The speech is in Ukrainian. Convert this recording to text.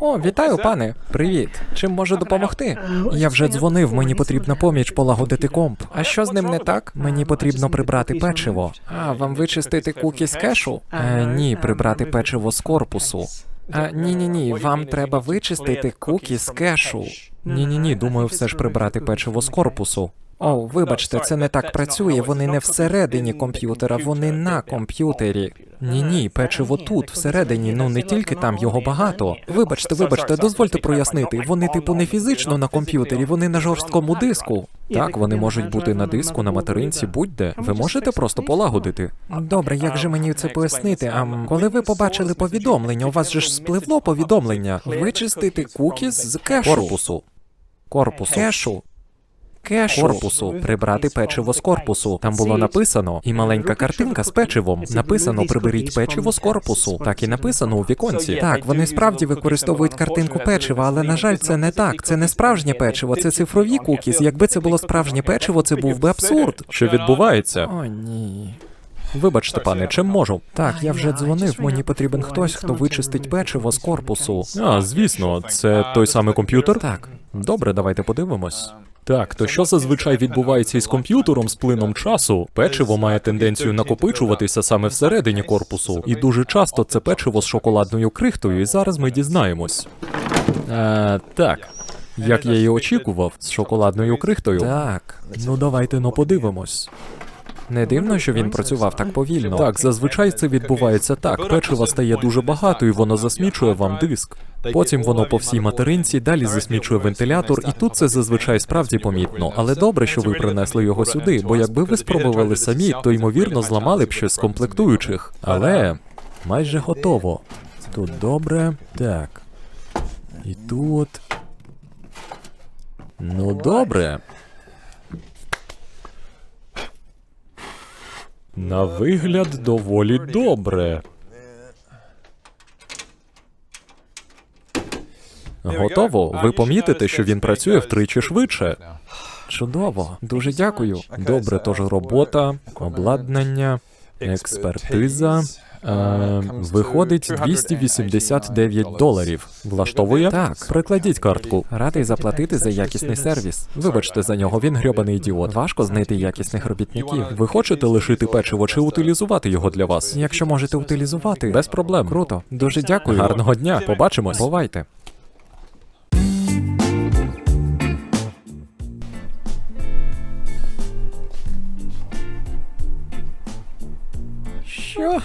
О, вітаю, пане. Привіт. Чим можу допомогти? Я вже дзвонив, мені потрібна поміч полагодити комп. А що з ним не так? Мені потрібно прибрати печиво. А, вам вичистити куки з кешу? Е, ні, прибрати печиво з корпусу. А, ні, ні, ні, вам треба вичистити куки з кешу. Ні, ні, ні, думаю, все ж прибрати печиво з корпусу. О, вибачте, це не так працює. Вони не всередині комп'ютера, вони на комп'ютері. Ні, ні, печиво тут, всередині, ну не тільки там його багато. Вибачте, вибачте, дозвольте прояснити. Вони, типу, не фізично на комп'ютері, вони на жорсткому диску. Так, вони можуть бути на диску, на материнці, будь-де. Ви можете просто полагодити. Добре, як же мені це пояснити? А коли ви побачили повідомлення, у вас же ж спливло повідомлення вичистити кукіс з кешу. Корпусу. Корпусу. Кешу. Кешу. Корпусу, прибрати печиво з корпусу. Там було написано, і маленька картинка з печивом. Написано приберіть печиво з корпусу. Так і написано у віконці. Так, вони справді використовують картинку печива, але на жаль, це не так. Це не справжнє печиво, це цифрові кукіс. Якби це було справжнє печиво, це був би абсурд. Що відбувається? О, ні. Вибачте, пане, чим можу? Так, я вже дзвонив. Мені потрібен хтось, хто вичистить печиво з корпусу. А, звісно, це той самий комп'ютер? Так. Добре, давайте подивимось. Так, то що зазвичай відбувається із комп'ютером з плином часу? Печиво має тенденцію накопичуватися саме всередині корпусу, і дуже часто це печиво з шоколадною крихтою, і зараз ми дізнаємось. Е, так. Як я і очікував, з шоколадною крихтою. Так. Ну давайте ну подивимось. Не дивно, що він працював так повільно. Так, зазвичай це відбувається так. Печива стає дуже багато і воно засмічує вам диск. Потім воно по всій материнці далі засмічує вентилятор, і тут це зазвичай справді помітно. Але добре, що ви принесли його сюди, бо якби ви спробували самі, то ймовірно зламали б щось з комплектуючих. Але майже готово. Тут добре. Так. І тут. Ну, добре. На вигляд доволі добре. Готово. Ви помітите, що він працює втричі швидше. Чудово. Дуже дякую. Добре, тож робота, обладнання, експертиза. Е, виходить 289 доларів. Влаштовує? Так. Прикладіть картку. Радий заплатити за якісний сервіс. Вибачте за нього, він грьобаний ідіот. Важко знайти якісних робітників. Ви хочете лишити печиво чи утилізувати його для вас? Якщо можете утилізувати, Без проблем. круто. Дуже дякую. Гарного дня. Побачимось. Бувайте. Що?